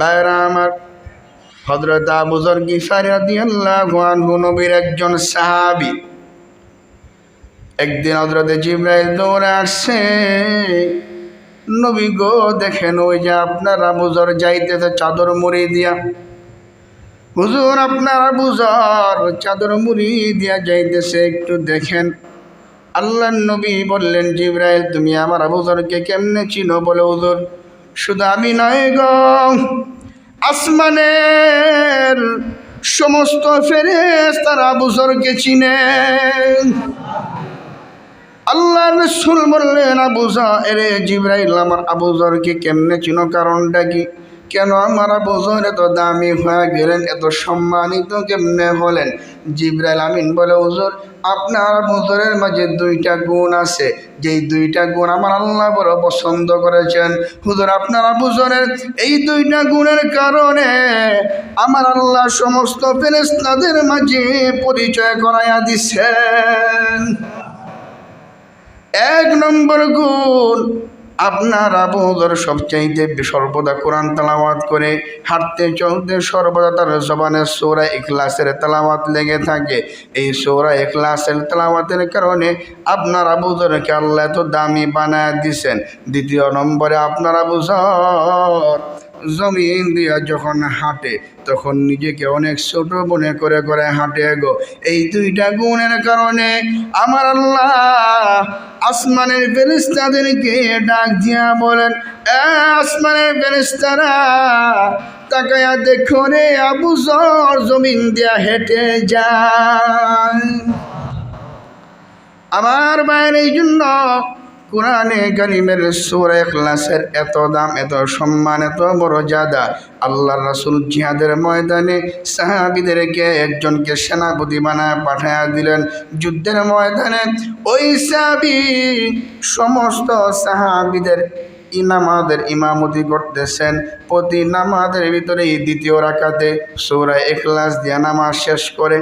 বাইরা আমার হজরত আবুজর গিফারি রাদিয়াল্লাহু আনহু নবীর একজন সাহাবী। একদিন হজরতে জিব্রাইল দৌড়ে আসছে। নবী গো, দেখেন ওই যে আপনার আবুজর যাইতেছে চাদর মুড়ি দিয়া। হুজুর, আপনার আবুজর চাদর মুড়ি দিয়া যাইতেছে, একটু দেখেন। আল্লাহ নবী বললেন, জিব্রাইল, তুমি আমার আবুজরকে কেমনে চিনো? বলে, হুজুর শুধু আমি নয় গ, আসমানের সমস্ত ফেরেস তারা বুজরকে চিনে। আল্লাহ রসুল বললেন আবুজা এরে জিব্রাইল আমার আবুজরকে কেমনে চিনো কারণটা কি? কেন আমার আবুজর এত দামি হয়ে গেলেন, এত সম্মানিত কেমনে হলেন? জিব্রাইল আমিন বলে, হুজুর, আপনার আবুজরের মাঝে দুইটা গুণ আছে। যেই দুইটা গুণ আমার আল্লাহ বড় পছন্দ করেছেন। হুজুর, আপনার আবুজরের এই দুইটা গুণের কারণে আমার আল্লাহ সমস্ত ফেরেস্তাদের মাঝে পরিচয় করাইয়া দিছেন। এক নম্বর গুণ আপনার আবুদর সবচাইতে সর্বদা কোরআন তালাওয়াত করে, হাঁটতে, চলতে, সর্বদা তার জবানের সৌরা ইখলাসের তালাওয়াত লেগে থাকে। এই সৌরা ইখলাসের তালাওয়াতের কারণে আপনার আবুদরকে আল্লাহ এত দামি বানায় দিছেন। দ্বিতীয় নম্বরে আপনার আবুজর জমিন দিয়া যখন হাঁটে, তখন নিজেকে অনেক ছোট মনে করে করে হাঁটে গো। এই দুইটা গুণের কারণে আমার আল্লাহ আসমানের ফেরিস্তাদেরকে ডাক দিয়া বলেন, "এ আসমানের ফেরিস্তারা তাকায়া দেখো রে আবু জর, জমিন দিয়া হেঁটে যায়। আমার বাইরে জন্য কোরআনে গরিমের সুরে এখলাসের এত দাম, এত সম্মান, এত বড় জাদা। আল্লাহ রাসুল জিহাদের ময়দানে সাহাবিদেরকে একজনকে সেনাপতি বানায় পাঠায়া দিলেন। যুদ্ধের ময়দানে ওই সাহাবি সমস্ত সাহাবিদের ইনামাদের ইমামতি করতেছেন। প্রতি নামাজের ভিতরে দ্বিতীয় রাকাতে সৌরা এখলাস দিয়া নামাজ শেষ করে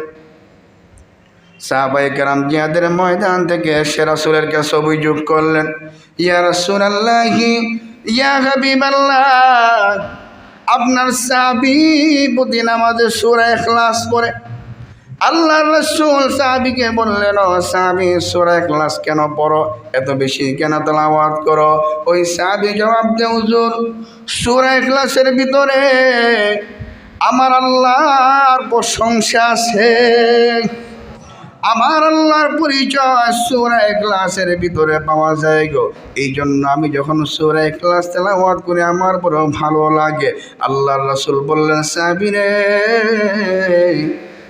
সাহাবাই কেরাম জিয়াদের ময়দান থেকে সে রাসুলের কাছে অভিযোগ করলেন, ইয়া রাসুল আল্লাহি ইয়া হাবিব আল্লাহ আপনার সাহাবি প্রতি নামাজের সুরা এখলাস পড়ে। আল্লাহ রসুল সাহাবিকে বললেন সাহাবি, সুরা এখলাস কেন পড়ো? এত বেশি কেন তেলাওয়াত করো? ওই সাহাবি জবাব দে হুজুর, সুরা ক্লাসের ভিতরে আমার আল্লাহর প্রশংসা আছে। আমার আল্লাহর পরিচয় সুরা ক্লাসের ভিতরে পাওয়া যায় গো। এই জন্য আমি যখন সুরা ক্লাস তেলাওয়াত করি, আমার বড় ভালো লাগে। আল্লাহর রাসূল বললেন, সাবিরে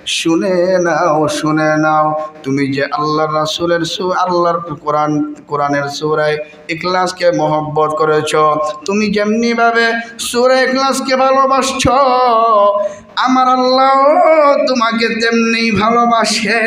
শুনে নাও শুনে নাও। তুমি যে আল্লাহ রাসুলের সু, আল্লাহর কোরআন, কোরআনের সুরায় ইখলাসকে মহব্বত করেছ, তুমি যেমনিভাবে সুরে ইখলাসকে ভালোবাসছ, আমার আল্লাহ তোমাকে তেমনি ভালোবাসে।